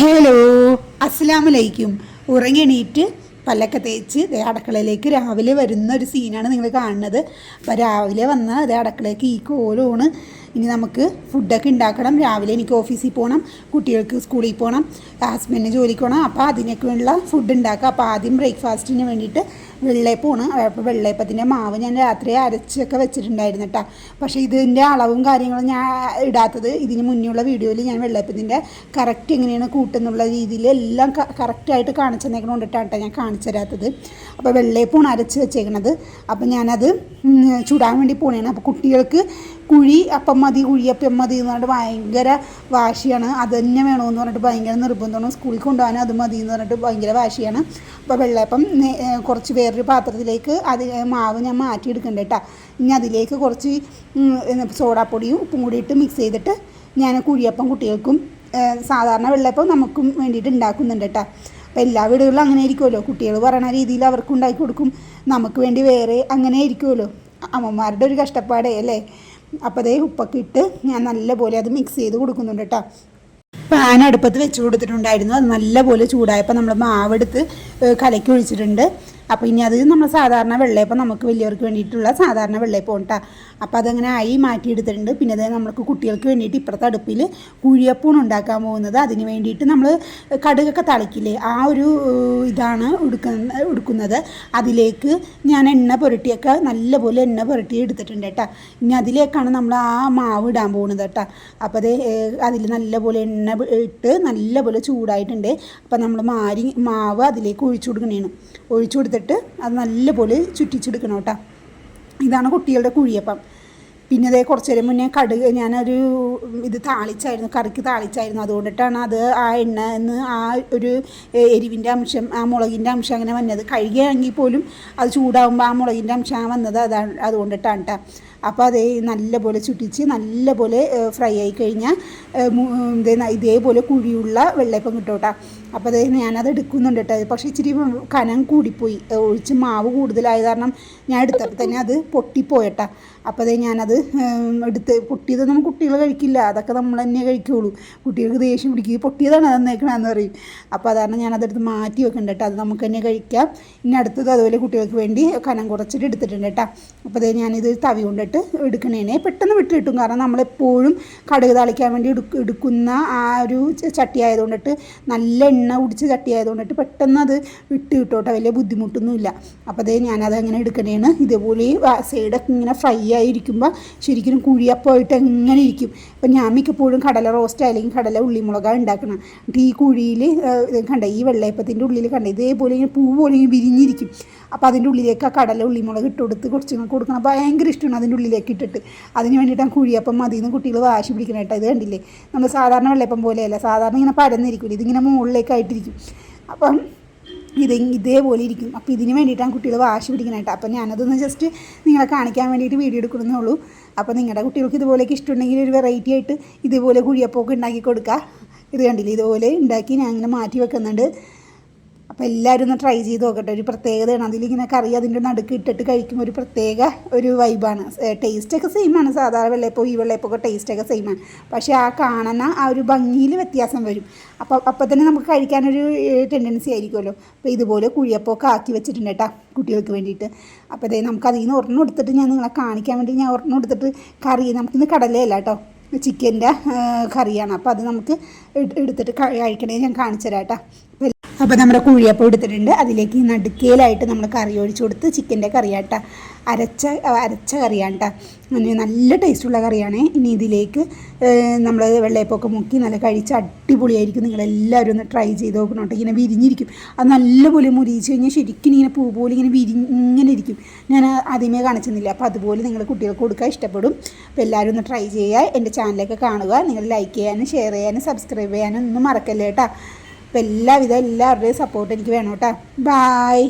Hello. അസ്സലാമലൈക്കും. ഉറങ്ങിണീറ്റ് പല്ലൊക്കെ തേച്ച് ദേ അടുക്കളയിലേക്ക് രാവിലെ വരുന്ന ഒരു സീനാണ് നിങ്ങൾ കാണുന്നത്. അപ്പോൾ രാവിലെ വന്ന അതേ അടക്കളയ്ക്ക് ഈ കോലോണ്. ഇനി നമുക്ക് ഫുഡൊക്കെ ഉണ്ടാക്കണം രാവിലെ എനിക്ക് ഓഫീസിൽ പോകണം കുട്ടികൾക്ക് സ്കൂളിൽ പോകണം ഹസ്ബൻഡിന് ജോലിക്ക് പോകണം അപ്പോൾ അതിനൊക്കെ വേണ്ടിയുള്ള ഫുഡ് ഉണ്ടാക്കുക അപ്പോൾ ആദ്യം ബ്രേക്ക്ഫാസ്റ്റിന് വേണ്ടിയിട്ട് വെള്ളയപ്പമാണ്. അപ്പോൾ വെള്ളയപ്പത്തിന്റെ മാവ് ഞാൻ രാത്രി അരച്ചൊക്കെ വെച്ചിട്ടുണ്ടായിരുന്നു കേട്ടോ പക്ഷേ ഇതിന്റെ അളവും കാര്യങ്ങളും ഞാൻ ഇടാത്തത് ഇതിന് മുന്നേയുള്ള വീഡിയോയിൽ ഞാൻ വെള്ളയപ്പത്തിന്റെ കറക്റ്റ് എങ്ങനെയാണ് കൂട്ടുന്നുള്ള രീതിയിൽ എല്ലാം കറക്റ്റായിട്ട് കാണിച്ചു തന്നേക്കണോണ്ടിട്ടാണ് കേട്ടോ ഞാൻ കാണിച്ചു തരാത്തത്. അപ്പോൾ വെള്ളയപ്പമാണ് അരച്ച് വെച്ചേക്കണത്. അപ്പോൾ ഞാനത് ചുടാൻ വേണ്ടി പോണേണ്. അപ്പോൾ കുട്ടികൾക്ക് കുഴി അപ്പം മതി കുഴിയപ്പം മതി എന്ന് പറഞ്ഞിട്ട് ഭയങ്കര വാശിയാണ്. അത് തന്നെ വേണമെന്ന് പറഞ്ഞിട്ട് ഭയങ്കര നിർബന്ധമാണ്. സ്കൂളിൽ കൊണ്ടുപോകാൻ അത് മതി എന്ന് പറഞ്ഞിട്ട് ഭയങ്കര വാശിയാണ്. അപ്പോൾ വെള്ളയപ്പം കുറച്ച് വേറൊരു പാത്രത്തിലേക്ക് അത് മാവ് ഞാൻ മാറ്റിയെടുക്കണ്ട കേട്ടോ. ഇനി അതിലേക്ക് കുറച്ച് സോഡാപ്പൊടിയും ഉപ്പും കൂടി ഇട്ട് മിക്സ് ചെയ്തിട്ട് ഞാൻ കുഴിയപ്പം കുട്ടികൾക്കും സാധാരണ വെള്ളയപ്പം നമുക്കും വേണ്ടിയിട്ട് ഉണ്ടാക്കുന്നുണ്ട് കേട്ടോ. അപ്പോൾ എല്ലാ വീടുകളിലും അങ്ങനെ ആയിരിക്കുമല്ലോ. കുട്ടികൾ പറയണ രീതിയിൽ അവർക്ക് ഉണ്ടാക്കി കൊടുക്കും. നമുക്ക് വേണ്ടി വേറെ അങ്ങനെ ആയിരിക്കുമല്ലോ. അമ്മമാരുടെ ഒരു കഷ്ടപ്പാടേ അല്ലേ? അപ്പോൾ അതേ ഉപ്പൊക്കെ ഇട്ട് ഞാൻ നല്ലപോലെ അത് മിക്സ് ചെയ്ത് കൊടുക്കുന്നുണ്ട് കേട്ടോ പാൻ അടുപ്പത്ത് വെച്ച് കൊടുത്തിട്ടുണ്ടായിരുന്നു. അത് നല്ലപോലെ ചൂടായപ്പോൾ നമ്മൾ മാവെടുത്ത് കലക്കി ഒഴിച്ചിട്ടുണ്ട്. അപ്പോൾ ഇനി അത് നമ്മൾ സാധാരണ വെള്ളയപ്പം നമുക്ക് വലിയവർക്ക് വേണ്ടിയിട്ടുള്ള സാധാരണ വെള്ളയപ്പം കേട്ടോ അപ്പോൾ അതങ്ങനെ ആയി മാറ്റിയെടുത്തിട്ടുണ്ട്. പിന്നെ അത് നമുക്ക് കുട്ടികൾക്ക് വേണ്ടിയിട്ട് ഇപ്പുറത്തെ അടുപ്പിൽ കുഴിയപ്പൂണ് ഉണ്ടാക്കാൻ പോകുന്നത്. അതിന് വേണ്ടിയിട്ട് നമ്മൾ കടുകൊക്കെ തളിക്കില്ലേ? ആ ഒരു ഇതാണ് എടുക്കുന്ന എടുക്കുന്നത് അതിലേക്ക് ഞാൻ എണ്ണ പുരട്ടിയൊക്കെ നല്ലപോലെ എണ്ണ പുരട്ടി എടുത്തിട്ടുണ്ട് കേട്ടോ. ഇനി അതിലേക്കാണ് നമ്മൾ ആ മാവ് ഇടാൻ പോകുന്നത് കേട്ടോ. അപ്പോൾ അത് അതിൽ നല്ലപോലെ എണ്ണ ഇട്ട് നല്ലപോലെ ചൂടായിട്ടുണ്ട്. അപ്പോൾ നമ്മൾ മാരി മാവ് അതിലേക്ക് ഒഴിച്ചു കൊടുക്കണേണ്. ഒഴിച്ചു കൊടുത്തിട്ട് അത് നല്ലപോലെ ചുറ്റിച്ചെടുക്കണം കേട്ടോ. ഇതാണ് കുട്ടികളുടെ കുഴിയപ്പം. പിന്നെ അതേ കുറച്ച് നേരം മുന്നേ കടുക് ഞാനൊരു ഇത് താളിച്ചായിരുന്നു കറിക്ക് താളിച്ചായിരുന്നു. അതുകൊണ്ടിട്ടാണ് അത് ആ എണ്ണ എന്ന് ആ ഒരു എരിവിന്റെ അംശം ആ മുളകിന്റെ അംശം അങ്ങനെ വന്നത്. കഴുകിയാണെങ്കിൽ പോലും അത് ചൂടാകുമ്പോൾ ആ മുളകിന്റെ അംശം വന്നത് അതാണ് അതുകൊണ്ടിട്ടാണ് കേട്ടോ. അപ്പോൾ അതേ നല്ലപോലെ ചുട്ടിച്ച് നല്ലപോലെ ഫ്രൈ ആയി കഴിഞ്ഞാൽ ഇതേ ഇതേപോലെ കുഴിയുള്ള വെള്ളയപ്പം കിട്ടും കേട്ടോ. അപ്പോൾ അതേ ഞാനത് എടുക്കുന്നുണ്ട് കേട്ടോ. പക്ഷേ ഇച്ചിരി കനം കൂടിപ്പോയി. ഒഴിച്ച് മാവ് കൂടുതലായ കാരണം ഞാൻ എടുത്തപ്പോൾ തന്നെ അത് പൊട്ടിപ്പോയട്ടാ. അപ്പോൾ അതേ ഞാനത് എടുത്ത് പൊട്ടിയതൊന്നും കുട്ടികൾ കഴിക്കില്ല. അതൊക്കെ നമ്മൾ തന്നെ കഴിക്കുള്ളൂ. കുട്ടികൾക്ക് ദേഷ്യം പിടിക്കുക പൊട്ടിയതാണ് തന്നേക്കണമെന്ന് പറയും. അപ്പോൾ അതാണ് ഞാനതെടുത്ത് മാറ്റി വെക്കണ്ട കേട്ടോ. അത് നമുക്ക് തന്നെ കഴിക്കാം. ഇനി അടുത്തത് അതുപോലെ കുട്ടികൾക്ക് വേണ്ടി കനം കുറച്ചിട്ട് എടുത്തിട്ടുണ്ട് കേട്ടോ. അപ്പോൾ ഇതേ ഞാനിത് തവി കൊണ്ടിട്ട് എടുക്കണേനെ. പെട്ടെന്ന് വിട്ട് കിട്ടും. കാരണം നമ്മളെപ്പോഴും കടുക് താളിക്കാൻ വേണ്ടി എടുക്ക എടുക്കുന്ന ആ ഒരു ചട്ടി ആയതുകൊണ്ടിട്ട് നല്ല എണ്ണ കുടിച്ച ചട്ടി ആയതുകൊണ്ടിട്ട് പെട്ടെന്ന് അത് വിട്ട് കിട്ടോട്ടെ. വലിയ ബുദ്ധിമുട്ടൊന്നുമില്ല. അപ്പോൾ അതേ ഞാനത് അങ്ങനെ എടുക്കണേണ്. ഇതേപോലെ സൈഡൊക്കെ ഇങ്ങനെ ഫ്രൈ ആയിരിക്കുമ്പോൾ ശരിക്കും കുഴിയപ്പോയിട്ട് എങ്ങനെ ഇരിക്കും. ഇപ്പം ഞാൻ മിക്കപ്പോഴും കടല റോസ്റ്റ് അല്ലെങ്കിൽ കടല ഉള്ളിമുളക ഉണ്ടാക്കണം. എന്നിട്ട് ഈ കുഴിയിൽ കണ്ട? ഈ വെള്ളയപ്പത്തിന്റെ ഉള്ളിൽ കണ്ട? ഇതേപോലെ ഇങ്ങനെ പൂ പോലെ ഇങ്ങനെ വിരിഞ്ഞിരിക്കും. അപ്പോൾ അതിന്റെ ഉള്ളിലേക്ക് ആ കടല ഉള്ളിമുളക് ഇട്ട് കൊടുത്ത് കുറച്ചുങ്ങൾക്ക് കൊടുക്കണം. ഭയങ്കര ഇഷ്ടമാണ് അതിന്റെ ഉള്ളിലേക്ക് ഇട്ടിട്ട്. അതിന് വേണ്ടിയിട്ടാണ് കുഴിയപ്പം മതി എന്ന് കുട്ടികൾ വാശി പിടിക്കണം കേട്ടോ. ഇത് കണ്ടില്ലേ? നമ്മൾ സാധാരണ വെള്ളയപ്പം പോലെയല്ല. സാധാരണ ഇങ്ങനെ പരന്നിരിക്കില്ല ഇതിങ്ങനെ മുകളിലേക്കായിട്ടിരിക്കും. അപ്പം ഇത് ഇതേപോലെ ഇരിക്കും. അപ്പോൾ ഇതിന് വേണ്ടിയിട്ടാണ് കുട്ടികൾ വാശി പിടിക്കണം കേട്ടോ. അപ്പോൾ ഞാനതൊന്ന് ജസ്റ്റ് നിങ്ങളെ കാണിക്കാൻ വേണ്ടിയിട്ട് വീഡിയോ എടുക്കണമെന്നേ ഉള്ളൂ. അപ്പോൾ നിങ്ങളുടെ കുട്ടികൾക്ക് ഇതുപോലെയൊക്കെ ഇഷ്ടമുണ്ടെങ്കിൽ ഒരു വെറൈറ്റി ആയിട്ട് ഇതുപോലെ കുഴിയപ്പമൊക്കെ ഉണ്ടാക്കി കൊടുക്കുക. ഇത് കണ്ടില്ലേ? ഇതുപോലെ ഉണ്ടാക്കി ഞാൻ ഇങ്ങനെ മാറ്റി വെക്കുന്നുണ്ട്. അപ്പോൾ എല്ലാവരും ഒന്ന് ട്രൈ ചെയ്ത് നോക്കട്ടെ. ഒരു പ്രത്യേകതയാണ്. അതിലിങ്ങനെ കറി അതിന്റെ നടുക്ക് ഇട്ടിട്ട് കഴിക്കുമ്പോൾ ഒരു പ്രത്യേക ഒരു വൈബാണ് ടേസ്റ്റൊക്കെ സെയിമാണ് സാധാരണ വെള്ളയപ്പം ഈ വെള്ളയപ്പൊക്കെ ടേസ്റ്റൊക്കെ സെയിമാണ് പക്ഷേ ആ കാണുന്ന ആ ഒരു ഭംഗിയിൽ വ്യത്യാസം വരും. അപ്പോൾ അപ്പോൾ തന്നെ നമുക്ക് കഴിക്കാനൊരു ടെൻഡൻസി ആയിരിക്കുമല്ലോ. അപ്പോൾ ഇതുപോലെ കുഴിയപ്പമൊക്കെ ആക്കി വെച്ചിട്ടുണ്ട് കേട്ടോ കുട്ടികൾക്ക് വേണ്ടിയിട്ട്. അപ്പോൾ അതേ നമുക്ക് അതിൽ നിന്ന് ഒരെണ്ണം എടുത്തിട്ട് ഞാൻ നിങ്ങളെ കാണിക്കാൻ വേണ്ടി ഞാൻ ഒരെണ്ണം എടുത്തിട്ട് കറി നമുക്കിന്ന് കടലയല്ല കേട്ടോ ചിക്കന്റെ കറിയാണ്. അപ്പോൾ അത് നമുക്ക് എടുത്തിട്ട് കഴിക്കണേ ഞാൻ കാണിച്ചു തരാം കേട്ടോ അപ്പോൾ നമ്മുടെ കുഴിയപ്പം എടുത്തിട്ടുണ്ട്. അതിലേക്ക് നടുക്കയിലായിട്ട് നമ്മൾ കറി ഒഴിച്ചു കൊടുത്ത് ചിക്കന്റെ കറിയാട്ട. അരച്ച അരച്ച കറിയാണ് കേട്ടോ അങ്ങനെ നല്ല ടേസ്റ്റുള്ള കറിയാണ്. ഇനി ഇതിലേക്ക് നമ്മൾ വെള്ളയപ്പൊക്കെ മുക്കി നല്ല കഴിച്ച് അടിപൊളിയായിരിക്കും. നിങ്ങളെല്ലാവരും ഒന്ന് ട്രൈ ചെയ്ത് നോക്കണം കേട്ടോ. ഇങ്ങനെ വിരിഞ്ഞിരിക്കും. അത് നല്ലപോലെ മുരിച്ച് കഴിഞ്ഞാൽ ശരിക്കും ഇങ്ങനെ പൂ പോലെ ഇങ്ങനെ വിരിഞ്ഞ് ഇങ്ങനെ ഇരിക്കും. ഞാൻ ആദ്യമേ കാണിച്ചെന്നില്ല അപ്പോൾ അതുപോലെ നിങ്ങൾ കുട്ടികൾക്ക് കൊടുക്കാൻ ഇഷ്ടപ്പെടും. അപ്പോൾ എല്ലാവരും ഒന്ന് ട്രൈ ചെയ്യുക. എന്റെ ചാനലൊക്കെ കാണുക. നിങ്ങൾ ലൈക്ക് ചെയ്യാനും ഷെയർ ചെയ്യാനും സബ്സ്ക്രൈബ് ചെയ്യാനും ഒന്നും മറക്കല്ലേ കേട്ടോ. അപ്പോൾ എല്ലാവിധ എല്ലാവരുടെയും സപ്പോർട്ട് എനിക്ക് വേണം കേട്ടോ. ബായ്